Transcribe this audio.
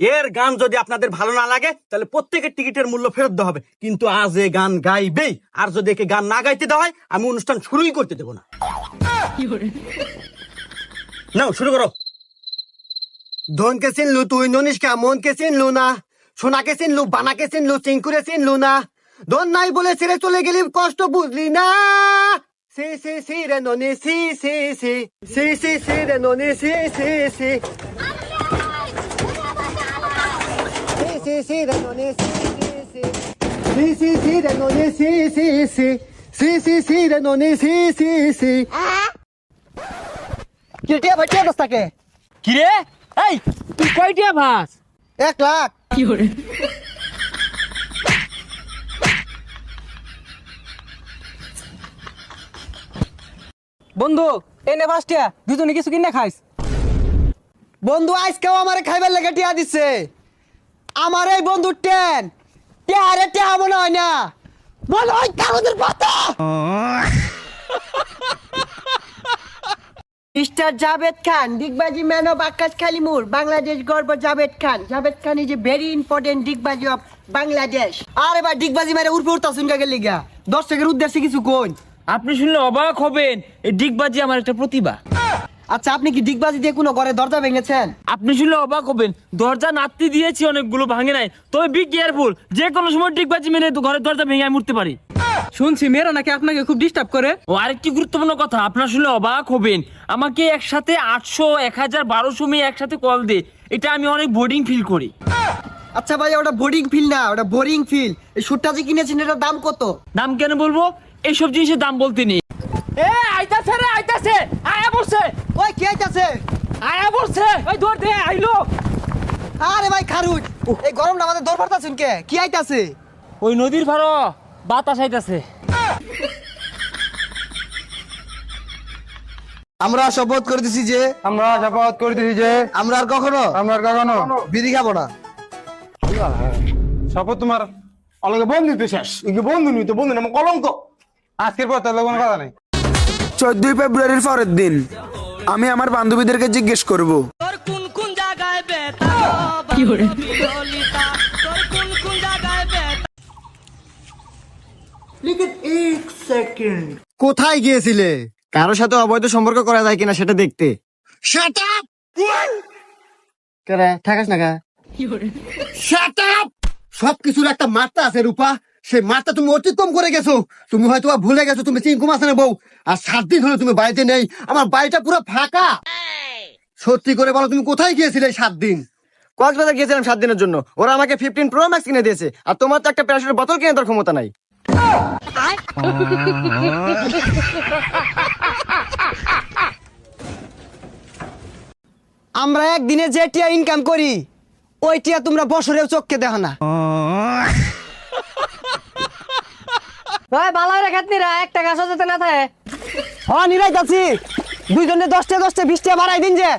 এর গান যদি আপনাদের ভালো না লাগে তাহলে প্রত্যেকের টিকিটের মূল্য ফেরত দেওয়া হবে। কিন্তু আজ এ গান গাইবেই। আর যদি একে গান না গাইতে দেওয়া হয় আমি অনুষ্ঠান শুরুই করতে দেবো না। নাও শুরু করো। ধনকে চিনলু তুই ননিষ্কা মনকে চিনলু না? সোনাকে চিনলু বানাকে চিনলু চিঙ্কুরে চিনলু না? ধন নাই বলে ছেড়ে চলে গেলি কষ্ট বুঝলি না? সি সি সি রে ননি সি সি সি। সি সি সি রে ননি সি সি সি। সি সি সি রে ননি সি সি সি সি সি সি রে ননি সি সি সি সি সি সি রে ননি সি সি সি কিটিয়া ভাটিয়া দস্তাকে? কিরে? এই তুই কয়টিয়া ভাস এক লাখ। বন্ধু এনে ভাসটিয়া দুজনে কিছু কিনে খাইস বন্ধু আজকেও আমারে খাইবার লেগে টিয়া দিচ্ছে আমার এই বন্ধু টেন টিয়ারে টিয়া মনে হয় না। বলো, ওই কাগজের পাতা। মিস্টার জাভেদ খান, ডিগবাজি ম্যান অফ আকাশ খালিমুর বাংলাদেশ গর্ব Javed Khan. Javed Khan is a very important ডিগবাজি of Bangladesh. আর এবার ডিগবাজি মেরে উর্ফে উঠতা শুনকা গেলি গা দর্শকের উদ্দেশ্যে কিছু কোন আপনি শুনলে অবাক হবেন, এই ডিগবাজি আমার একটা প্রতিভা। আচ্ছা আপনি কি ডিগবাজি দিয়ে কোনো ঘরে দরজা ভেঙেছেন? আপনি শুনলে অবাক হবেন। দরজা নাতি দিয়েছি অনেকগুলো ভাঙে নাই। তবে বি কেয়ারফুল যে কোনো সময় ডিগবাজি মেরে তো ঘরের দরজা ভেঙে আমি উঠতে পারি। শুনছি মেয়েরা নাকি আপনাকে খুব ডিস্টার্ব করে। ও আরেকটি গুরুত্বপূর্ণ কথা আপনার শুনলে অবাক হবেন। আমাকে একসাথে আটশো এক হাজার বারোশো মেয়ে একসাথে কল দে এটা আমি অনেক বোর্ডিং ফিল করি। আচ্ছা ভাই ওটা বোর্ডিং ফিল না ওটা বোরিং ফিল এই শুটটা যে কিনেছেন এটার দাম কত? দাম কেন বলব? এইসব জিনিসের দাম বলতে নেই। এ আইতাছে রে আইতাছে। আয়া পড়ছে ওই কে আইতাছে আয়া পড়ছে ওই দৌড় দে আইলো। আরে ভাই খারুজ এই গরমটা আমাদের দৌড় পারতাছেন কে? কি আইতাছে? ওই নদীর ভাড়ো বাতাস আইতাছে। আমরা শপথ করতেছি যে আমরা শপথ করিতেছি যে আমরা আর কখনো আমরা আর কখনো বিড়ি খাব না। শপথ তোমার অলগে বন্ধু তো শেষ। ইকে বন্ধু নি তো বন্ধু না আমার কলঙ্ক। আজকের পর তাহলে কোনো কথা নেই। চোদ্দই ফেব্রুয়ারির পরের দিন। আমি আমার বান্ধবীদেরকে জিজ্ঞেস করব। কোথায় গিয়েছিলে? কারোর সাথে অবৈধ সম্পর্ক করা যায় কিনা সেটা দেখতে। শাট আপ কেরে না কা? শাট আপ সবকিছুর একটা মাত্রা আছে রূপা। সেই মাত্রা তুমি অতিক্রম করে গেছো। তুমি হয়তো বা ভুলে গেছো তুমি চিঙ্কু মাসানে বউ। আর সাত দিন হলো তুমি বাড়িতে নেই। আমার বাড়িটা পুরো ফাঁকা। সত্যি করে বলো তুমি কোথায় গিয়েছিলে সাত দিন? কক্সবাজার গিয়েছিলাম সাত দিনের জন্য। ওরা আমাকে ফিফটিন প্রো ম্যাক্স কিনে দিয়েছে। আর তোমার তো একটা প্যারাশুটের বোতল কিনে দেওয়ার ক্ষমতা নাই। আমরা একদিনে যে টিয়া ইনকাম করি ওই টিয়া তোমরা বছরেও চোখকে দেখো না। ভাই ভালো রে খাতনিরা, একটা গাছ যেতে না থাকে। হ নিরাই যাচ্ছি দুইজনে দশটা দশটা বিশটা বাড়াই দিন যে।